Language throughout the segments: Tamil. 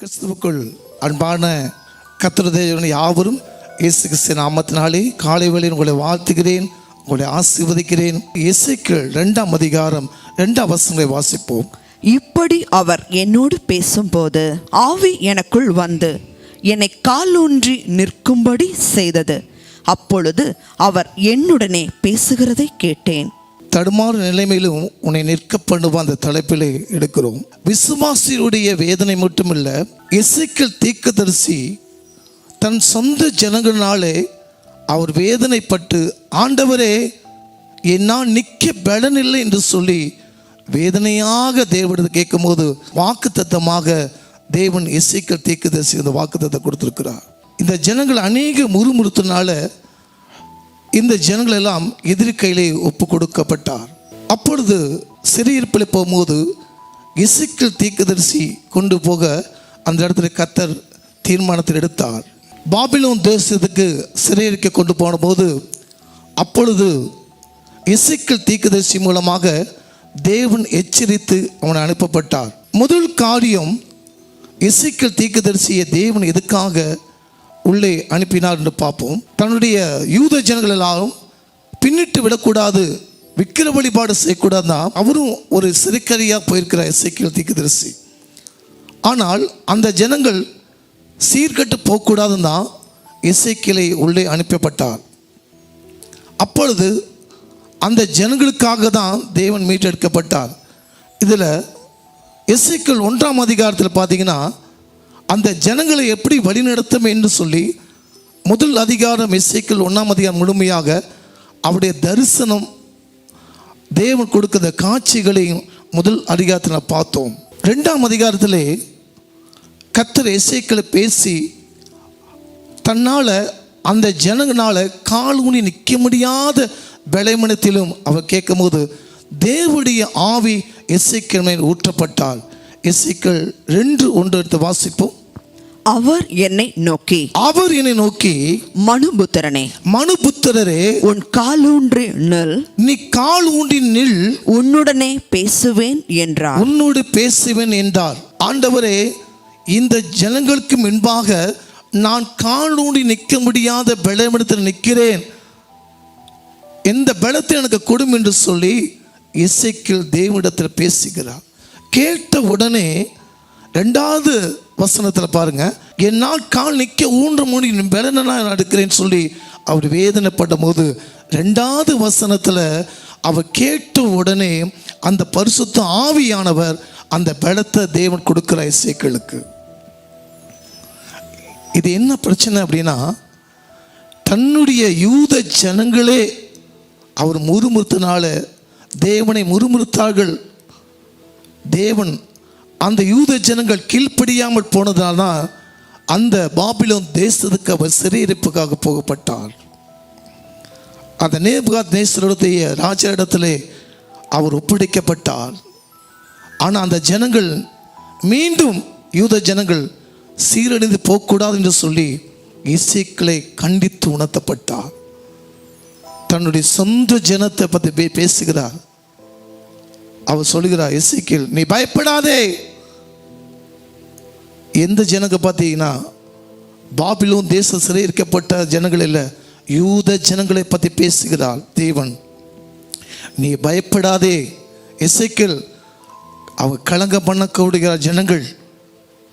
கிறிஸ்துவுக்குள் அன்பான கத்திரதேவன் யாவரும் இயேசு கிறிஸ்து நாமத்தினாலே காலை வேளையில் உங்களை வாழ்த்துகிறேன் உங்களை ஆசீர்வதிக்கிறேன். இயேசுக்கு ரெண்டாம் அதிகாரம் ரெண்டாம் வசனங்களை வாசிப்போம். இப்படி அவர் என்னோடு பேசும்போது ஆவி எனக்குள் வந்து என்னை காலூன்றி நிற்கும்படி செய்தது. அப்பொழுது அவர் என்னுடனே பேசுகிறதை கேட்டேன். தடுமாறு நிலைமையிலும் உன்னை நிற்க பண்ணுவோம் அந்த தலைப்பில் எடுக்கிறோம். விசுவாசியுடைய வேதனை மட்டுமில்லை இசைக்கல் தீக்கதரிசி தன் சொந்த ஜனங்களினாலே அவர் வேதனைப்பட்டு ஆண்டவரே என்னால் நிற்க பலனில்லை என்று சொல்லி வேதனையாக தேவனிடம் கேட்கும்போது வாக்குத்தத்தமாக தேவன் இசைக்கல் தீர்க்கதரிசி அந்த வாக்குத்தத்தை கொடுத்துருக்கிறார். இந்த ஜனங்கள் அநேக முறுமுறுத்தினால இந்த ஜனங்கள் எல்லாம் எதிரி கையிலே ஒப்பு கொடுக்கப்பட்டார் அப்பொழுது சிறையிருப்பில் போகும்போது இசுக்கள் தீக்கதரிசி கொண்டு போக அந்த இடத்துல கத்தர் தீர்மானத்தில் எடுத்தார். பாபிலோன் தேசத்துக்கு சிறையிருக்க கொண்டு போன போது அப்பொழுது இசைக்கல் தீக்கதரிசி மூலமாக தேவன் எச்சரித்து அவனை அனுப்பப்பட்டார். முதல் காரியம் இசைக்கல் தீக்கதரிசியை தேவன் எதுக்காக உள்ளே அனுப்பினார் என்று பார்ப்போம். தன்னுடைய யூத ஜனங்கள் எல்லாரும் பின்னிட்டு விடக்கூடாது விக்கிர வழிபாடு செய்யக்கூடாது தான் அவரும் ஒரு சிறுக்கரியாக போயிருக்கிறார் இசைக்கல் தீர்க்கதரிசி. ஆனால் அந்த ஜனங்கள் சீர்கட்டு போகக்கூடாதுன்னு தான் இசைக்கிளை உள்ளே அனுப்பப்பட்டார். அப்பொழுது அந்த ஜனங்களுக்காக தான் தேவன் மீட்டெடுக்கப்பட்டார். இதில் இசைக்கள் ஒன்றாம் அதிகாரத்தில் பார்த்தீங்கன்னா அந்த ஜனங்களை எப்படி வழிநடத்தும் என்று சொல்லி முதல் அதிகாரம் இசைக்கள் ஒன்றாம் அதிகாரம் முழுமையாக அவருடைய தரிசனம் தேவன் கொடுக்கிற காட்சிகளையும் முதல் அதிகாரத்தில் பார்த்தோம். ரெண்டாம் அதிகாரத்திலே கத்தர் இசைக்களை பேசி தன்னால் அந்த ஜனங்களால் கால் ஊனி நிற்க முடியாத விளைமனத்திலும் அவர் கேட்கும்போது தேவனுடைய ஆவி இசைக்கள் ஊற்றப்பட்டால். இசைக்கள் ரெண்டு ஒன்று எடுத்து வாசிப்போம். அவர் என்னை நோக்கி. அவர் என்னை நோக்கி மனுபுத்திரனே மனுபுத்திரரே உன் காலூன்றி நில். நீ கால் ஊன்றி நில். உன்னுடனே பேசுவேன் என்றார். உன்னோடு பேசுவேன் என்றார். ஆண்டவரே இந்த ஜனங்களுக்கு முன்பாக நான் காலூண்டி நிற்க முடியாத பலமிடத்தில் நிற்கிறேன். எந்த பலத்தை எனக்கு கொடும் என்று சொல்லி இசைக்கில் தேவனிடத்தில் பேசுகிறார். கேட்ட உடனே ரெண்டாவது வசனத்தில் பாருங்க என்னால் கால் நிற்க ஊன்ற மொழி பலனை நான் எடுக்கிறேன்னு சொல்லி அவர் வேதனைப்படும் போது ரெண்டாவது வசனத்தில் அவர் கேட்ட உடனே அந்த பரிசுத்த ஆவியானவர் அந்த பலத்தை தேவன் கொடுக்குற இசைக்களுக்கு இது என்ன பிரச்சனை அப்படின்னா தன்னுடைய யூத ஜனங்களே அவர் முறுமுறுத்தினால தேவனை முறுமுறுத்தார்கள். தேவன் அந்த யூத ஜனங்கள் கீழ்ப்படியாமல் போனதால் தான் அந்த பாபிலோன் தேசத்துக்கு அவர் சிறையிருப்புக்காக போகப்பட்டார் அந்த நேபுகாத் நேசருடைய ராஜா இடத்திலே அவர் ஒப்படைக்கப்பட்டார். ஆனால் அந்த ஜனங்கள் மீண்டும் யூத ஜனங்கள் சீரழிந்து போகக்கூடாது என்று சொல்லி இசைக்களை கண்டித்து உணர்த்தப்பட்டார். தன்னுடைய சொந்த ஜனத்தை பற்றி பே- பேசுகிறார். அவர் சொல்லுகிறார் இசைக்கில் நீ பயப்படாதே. எந்த ஜனங்க பார்த்தீங்கன்னா பாபிலோன் தேச சிறையிருக்கப்பட்ட ஜனங்கள் இல்லை யூத ஜனங்களை பற்றி பேசுகிறாள் தேவன். நீ பயப்படாதே இசைக்கில் அவ கலங்க பண்ணக்கூடிய ஜனங்கள்.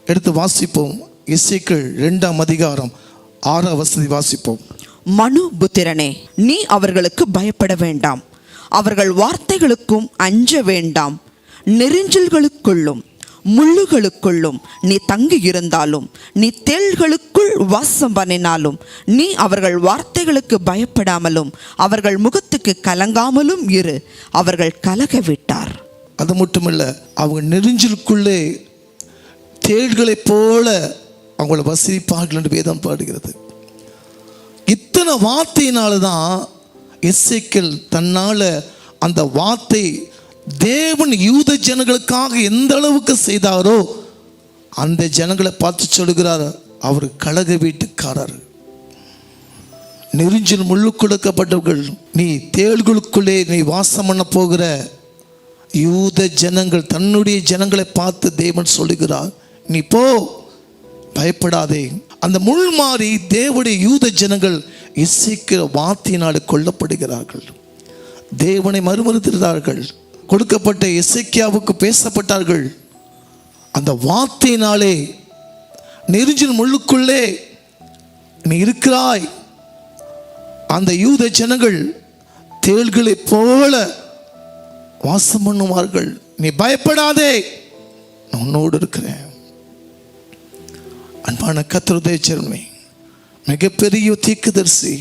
எடுத்து வாசிப்போம் இசைக்கள் ரெண்டாம் அதிகாரம் ஆறாம் வசதி வாசிப்போம். மனு புத்திரனே நீ அவர்களுக்கு பயப்பட வேண்டாம். அவர்கள் வார்த்தைகளுக்கும் அஞ்ச வேண்டாம். நெருஞ்சல்களுக்குள்ளும். முள்ளுகளுக்குள்ளும் நீ தங்கி இருந்தாலும் நீ தேள்களுக்குள் வாசம் பண்ணினாலும் நீ அவர்கள் வார்த்தைகளுக்கு பயப்படாமலும் அவர்கள் முகத்துக்கு கலங்காமலும் இரு. அவர்கள் கலக விட்டார் அது மட்டுமல்ல அவங்க நெறிஞ்சலுக்குள்ளே தேள்களைப் போல அவங்கள வசிப்பார்கள் என்று வேதம் பாடுகிறது. இத்தனை வார்த்தையினால தான் எஸ்ஐக்கள் தன்னால் அந்த வார்த்தை தேவன் யூத ஜனங்களுக்காக எந்த அளவுக்கு செய்தாரோ அந்த ஜனங்களை பார்த்து சொல்கிறார் அவர் கழக வீட்டுக்காரர். நெருஞ்சில் முள்ளு கொடுக்கப்பட்டவர்கள் நீ தேள்களுக்குள்ளே நீ வாசம் பண்ண போகிற யூத ஜனங்கள் தன்னுடைய ஜனங்களை பார்த்து தேவன் சொல்லுகிறார் நீ போ பயப்படாதே. அந்த முள் மாறி தேவனுடைய யூத ஜனங்கள் இசைக்கிற வார்த்தையினால் கொல்லப்படுகிறார்கள். தேவனை மறுமறுத்திருந்தார்கள். கொடுக்கப்பட்ட இசைக்கியாவுக்கு பேசப்பட்டார்கள். அந்த வார்த்தையினாலே நெருஞ்சின் முள்ளுக்குள்ளே நீ இருக்கிறாய். அந்த யூத ஜனங்கள் தேள்களைப் போல வாசம் பண்ணுவார்கள். நீ பயப்படாதே நான் உன்னோடு இருக்கிறேன். அன்பான கத்திரதே செல்மே மிகப்பெரிய தீக்குதரிசி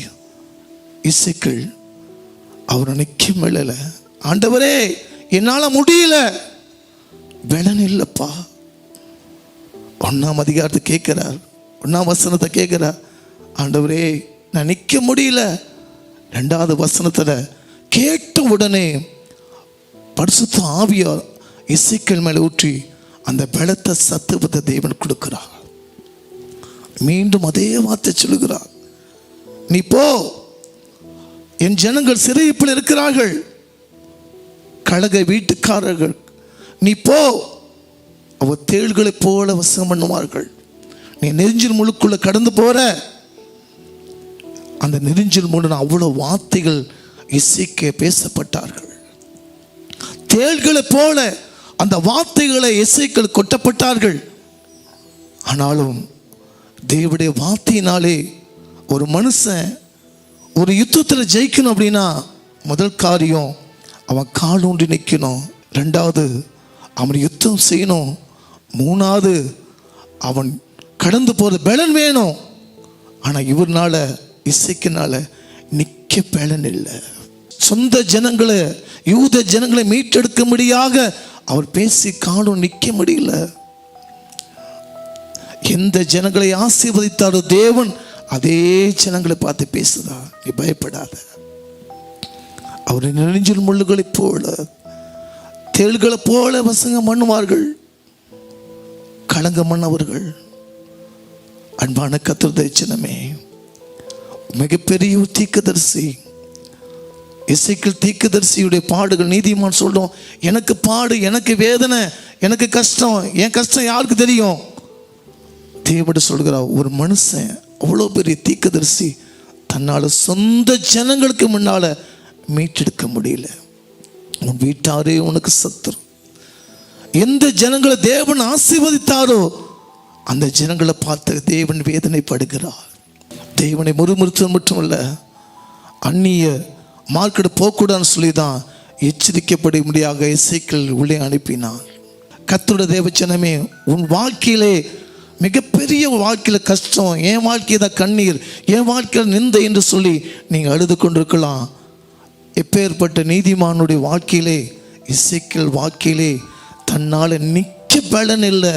இசைக்கள் அவர் நிற்கும் மேல ஆண்டவரே என்னால் முடியல. பலன் இல்லைப்பா. ஒன்றாம் அதிகாரத்தை கேட்குறார். ஒன்றாம் வசனத்தை கேட்குறார். ஆண்டவரே நான் நிற்க முடியல. ரெண்டாவது வசனத்தில் கேட்ட உடனே பரிசுத்த ஆவியார் இசைக்கள் மேலே ஊற்றி அந்த பலத்தை சத்துவத்தை தேவன் கொடுக்கிறார். மீண்டும் அதே வார்த்தை சொல்லுகிறார். நீ போ. என் ஜனங்கள் சிறைப்பில் இருக்கிறார்கள். கழக வீட்டுக்காரர்கள் நீ போ. அவ தேள்களைப் போல வசம் பண்ணுவார்கள். நீ நெருஞ்சில் முழுக்குள்ள கடந்து போற. அந்த நெருஞ்சில் மூலம் அவ்வளவு வார்த்தைகள் இசைக்க பேசப்பட்டார்கள். தேள்களைப் போல அந்த வார்த்தைகளை இசைக்கள் கொட்டப்பட்டார்கள். ஆனாலும் தேவடைய வார்த்தையினாலே ஒரு மனுஷன் ஒரு யுத்தத்தில் ஜெயிக்கணும் அப்படின்னா முதல் காரியம் அவன் கால் ஊன்றி நிற்கணும் ரெண்டாவது அவன் யுத்தம் செய்யணும். மூணாவது அவன் கடந்து போகிற பலன் வேணும். ஆனால் இவர்னால இசைக்குனால நிற்க பலன் இல்லை. சொந்த ஜனங்களை யூத ஜனங்களை மீட்டெடுக்கும்படியாக அவர் பேசி காலும் நிற்க முடியல. எந்த ஜனங்களை ஆசீர்வதித்தாரோ தேவன் அதே ஜனங்களை பார்த்து பேசுதா? நீ பயப்படாத. அவரை நெஞ்சில் முள்ளுகளைப் போல தேள்களைப் போல வசங்க மண்ணுவார்கள் களங்க மன்னவர்கள் அன்பான கத்திர ஜனமே மிகப்பெரிய தீக்கதரிசி தீர்க்கதரிசி. இசைக்கில் பாடுகள் நீதிமான் சொல்லும் எனக்கு பாடு எனக்கு வேதனை எனக்கு கஷ்டம் என் கஷ்டம் யாருக்கு தெரியும்? தேவட சொல்கிறார் ஒரு மனுஷன் அவ்வளோ பெரிய தீக்கதரிசி தன்னால் சொந்த ஜனங்களுக்கு முன்னால் மீட்டெடுக்க முடியல. உன் வீட்டாரே உனக்கு சத்துரு. எந்த ஜனங்களை தேவன் ஆசீர்வதித்தாரோ அந்த ஜனங்களை பார்த்து தேவன் வேதனைப்படுகிறார். தேவனை முறுமுறுத்தது மட்டுமல்ல அந்நிய மார்க்கெட் போகக்கூடாதுன்னு சொல்லி தான் எச்சரிக்கப்படும்படியாக இசைக்கள் உள்ளே அனுப்பினான். கத்தோட தேவச்சனமே உன் வாழ்க்கையிலே மிகப்பெரிய வாழ்க்கையில் கஷ்டம் என் வாழ்க்கையை தான் கண்ணீர் என் வாழ்க்கையில் நிந்தை என்று சொல்லி நீங்கள் அழுது கொண்டிருக்கலாம். எப்பேற்பட்ட நீதிமானுடைய வாழ்க்கையிலே இசைக்கல் வாழ்க்கையிலே தன்னால் நிற்க பலன் இல்லை.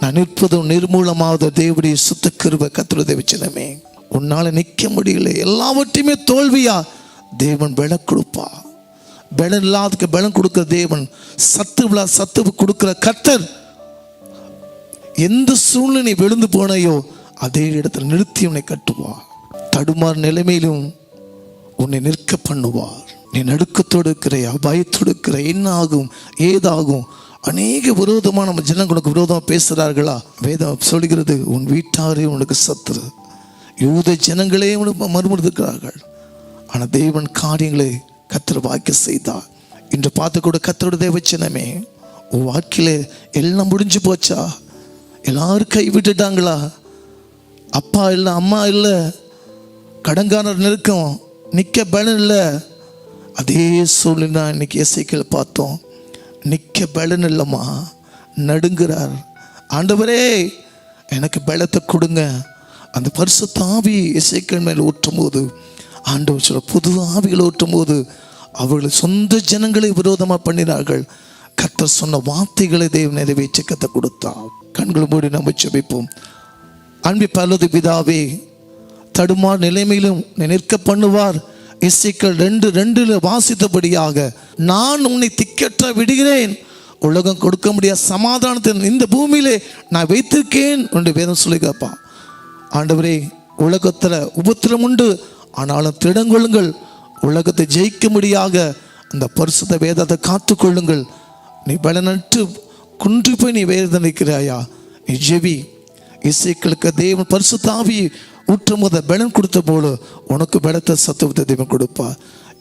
நான் நிற்பதும் நிர்மூலமாவது தேவடைய சுத்த கிருப கத்துறதை வச்சுனமே உன்னால் நிற்க முடியல. எல்லாவற்றையுமே தோல்வியா? தேவன் பலம் கொடுப்பா. பலம் இல்லாததுக்கு பலம் கொடுக்குற தேவன் சத்து விழா சத்து கொடுக்கிற கத்தர் எந்த சூழ்நிலை விழுந்து போனையோ அதே இடத்துல நிறுத்தி உன்னை கட்டுவா தடுமாறு நிலைமையிலும் உன்னை நிற்க பண்ணுவார். நீ நடுக்கத்தோடு இருக்கிறையா அபாயத்தோடு இருக்கிற என்ன ஆகும் ஏதாகும்? அநேக விரோதமாக நம்ம ஜனங்களுக்கு விரோதமாக பேசுகிறார்களா வேதம் சொல்கிறது உன் வீட்டாரே உனக்கு சத்துரு. யூத ஜனங்களே உனக்கு மறுமுறுக்கிறார்கள் ஆனால் தேவன் காரியங்களை கத்திர வாக்கிய செய்தார். இன்று பார்த்து கூட கத்தரோட தேவச்சனமே உன் வாழ்க்கையில எல்லாம் முடிஞ்சு போச்சா? எல்லாரும் கை விட்டுட்டாங்களா அப்பா இல்லை அம்மா இல்லை? கடங்கானர் நெருக்கம். நிற்க பலன் இல்லை அதே சூழ்நிலை இன்னைக்கு இசைக்கள் பார்த்தோம். நிற்க பலன் இல்லைம்மா நடுங்கிறார். ஆண்டவரே எனக்கு பலத்தை கொடுங்க. அந்த பரிசு தாவி இசைக்கள் மேல் ஊற்றும் போது ஆண்டவர் சொல்ல புது ஆவிகளை ஊற்றும் போது அவர்கள் சொந்த ஜனங்களை விரோதமாக பண்ணினார்கள். கத்தர் சொன்ன வார்த்தைகளை தேவன் நிறைவேற்றி கத்தை கொடுத்தார். கண்கள் மூடி நம்ம செபிப்போம் அன்பி பல்லது பிதாவே தடுமாறு நிலைமையிலும் நிற்க பண்ணுவார். இசைக்கள் ரெண்டு ரெண்டுல வாசித்தபடியாக நான் உன்னை திக்கற்ற விடுகிறேன். உலகம் கொடுக்க முடியாத சமாதானத்தை இந்த பூமியிலே நான் வைத்திருக்கேன் என்று வேதம் சொல்லி கேட்பான். ஆண்டவரே உலகத்தில் உபத்திரம் உண்டு. ஆனாலும் திடங்கொள்ளுங்கள். உலகத்தை ஜெயிக்கும்படியாக அந்த பரிசுத்த வேதத்தை காத்துக்கொள்ளுங்கள் நீ பலனற்று குன்றி போய் நீ வேதனைக்கிறாயா நீ ஜெவி. இசைக்களுக்கு தேவன் பரிசுத்தாவி ஊற்றுமுத பலன் கொடுத்த போல உனக்கு பலத்த சத்துவத்தை தெய்வம் கொடுப்பா.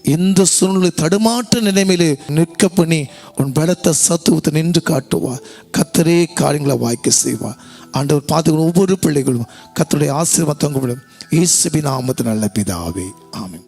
இந்த சூழ்நிலை தடுமாற்ற நிலைமையிலே நிற்க பண்ணி உன் பலத்த சத்துவத்தை நின்று காட்டுவா. கத்தரே காரியங்களை வாய்க்க செய்வா. ஆண்டவர் பார்த்துக்கணும் ஒவ்வொரு பிள்ளைகளும் கத்தருடைய ஆசீர்வாதம் இயேசுபின் நாமத்து நல்ல பிதாவே. ஆமென்.